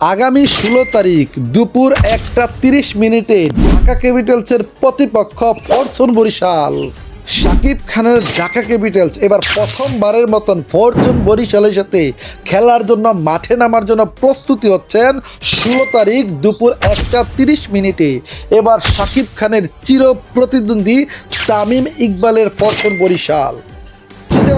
আগামী ষোলো তারিখ দুপুর একটা তিরিশ মিনিটে ঢাকা ক্যাপিটালসের প্রতিপক্ষ ফরচুন বরিশাল। শাকিব খানের ঢাকা ক্যাপিটালস এবার প্রথমবারের মতন ফরচুন বরিশালের সাথে খেলার জন্য মাঠে নামার জন্য প্রস্তুতি হচ্ছেন ষোলো তারিখ দুপুর একটা তিরিশ মিনিটে। এবার শাকিব খানের চির প্রতিদ্বন্দ্বী তামিম ইকবালের ফরচুন বরিশাল।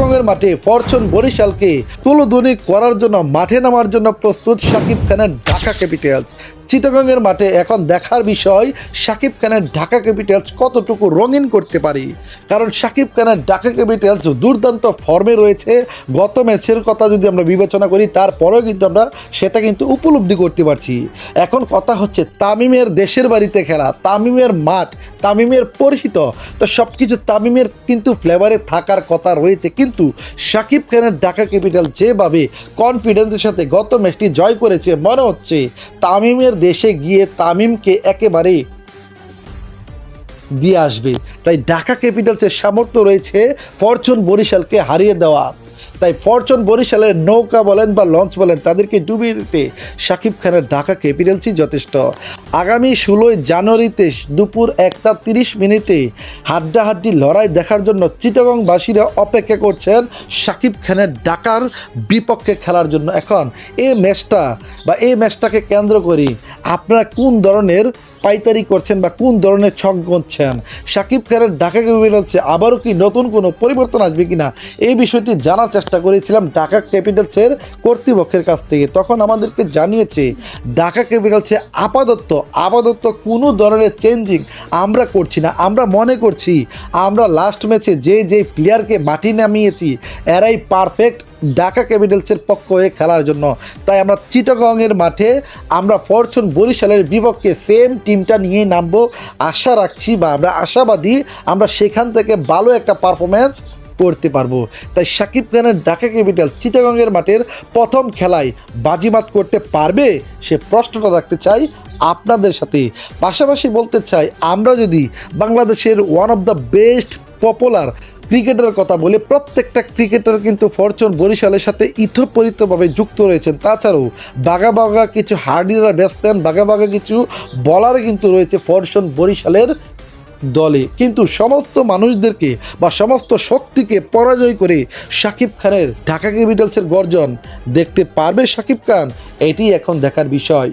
চিটাগংয়ের মাঠে ফরচুন বরিশালকে তুলোধনী করার জন্য মাঠে নামার জন্য প্রস্তুত সাকিব খানের ঢাকা ক্যাপিটালস চিটাগংয়ের মাঠে এখন দেখার বিষয় শাকিব খানের ঢাকা ক্যাপিটালস কতটুকু রঙিন করতে পারি? কারণ শাকিব খানের ঢাকা ক্যাপিটালস দুর্দান্ত ফর্মে রয়েছে। গত ম্যাচের কথা যদি আমরা বিবেচনা করি, তারপরেও কিন্তু আমরা সেটা কিন্তু উপলব্ধি করতে পারছি। এখন কথা হচ্ছে তামিমের দেশের বাড়িতে খেলা, তামিমের মাঠ, তামিমের পরিচিত। তো সব কিছু তামিমের কিন্তু ফ্লেভারে থাকার কথা রয়েছে। কিন্তু শাকিব খানের ঢাকা ক্যাপিটাল যেভাবে কনফিডেন্সের সাথে গত ম্যাচটি জয় করেছে, মনে হচ্ছে তামিমের দেশে গিয়ে তামিমকে একেবারে দিয়ে আসবে। তাই ঢাকা ক্যাপিটালসের সামর্থ্য রয়েছে ফরচুন বরিশালকে হারিয়ে দেওয়া। তাই ফরচুন বরিশালের নৌকা বলেন বা লঞ্চ বলেন, তাদেরকে ডুবিয়ে দিতে শাকিব খানের ঢাকা ক্যাপিটালসই যথেষ্ট। আগামী ষোলোই জানুয়ারিতে দুপুর একটা তিরিশ মিনিটে হাড্ডাহাড্ডি লড়াই দেখার জন্য চিটাগংবাসীরা অপেক্ষা করছেন শাকিব খানের ঢাকার বিপক্ষে খেলার জন্য। এখন এই ম্যাচটা বা এই ম্যাচটাকে কেন্দ্র করি আপনারা কোন ধরনের পাইতারি করছেন বা কোন ধরনের ছক গুনছেন? সাকিব খানের ঢাকা ক্যাপিটালসে আবারও কি নতুন কোনো পরিবর্তন আসবে কি না এই বিষয়টি জানার চেষ্টা করেছিলাম ঢাকা ক্যাপিটালসের কর্তৃপক্ষের কাছ থেকে। তখন আমাদেরকে জানিয়েছে, ঢাকা ক্যাপিটালসে আপাতত আপাতত কোনো ধরনের চেঞ্জিং আমরা করছি না। আমরা মনে করছি, আমরা লাস্ট ম্যাচে যে যে প্লেয়ারকে মাটি নামিয়েছি, এরাই পারফেক্ট ঢাকা ক্যাপিটালসের পক্ষ হয়ে খেলার জন্য। তাই আমরা চিটাগংয়ের মাঠে আমরা ফরচুন বরিশালের বিপক্ষে সেম টিমটা নিয়ে নামবো। আশা রাখছি বা আমরা আশাবাদী আমরা সেখান থেকে ভালো একটা পারফরমেন্স করতে পারব। তাই সাকিব খানের ঢাকা ক্যাপিটাল চিটাগংয়ের মাঠের প্রথম খেলায় বাজিমাত করতে পারবে সে প্রশ্নটা রাখতে চাই আপনাদের সাথে। পাশাপাশি বলতে চাই, আমরা যদি বাংলাদেশের one of the best popular ক্রিকেটের কথা বলে প্রত্যেকটা ক্রিকেটার কিন্তু ফরচুন বরিশালের সাথে ইথপরিতভাবে যুক্ত রয়েছেন। তাছাড়াও বাঘা বাঘা কিছু হার্ডিরা ব্যাটসম্যান বাঘা বাঘা কিছু বলার কিন্তু রয়েছে ফরচুন বরিশালের দলে। কিন্তু সমস্ত মানুষদেরকে বা সমস্ত শক্তিকে পরাজয় করে শাকিব খানের ঢাকা ক্যাপিটালসের গর্জন দেখতে পারবে শাকিব খান, এটি এখন দেখার বিষয়।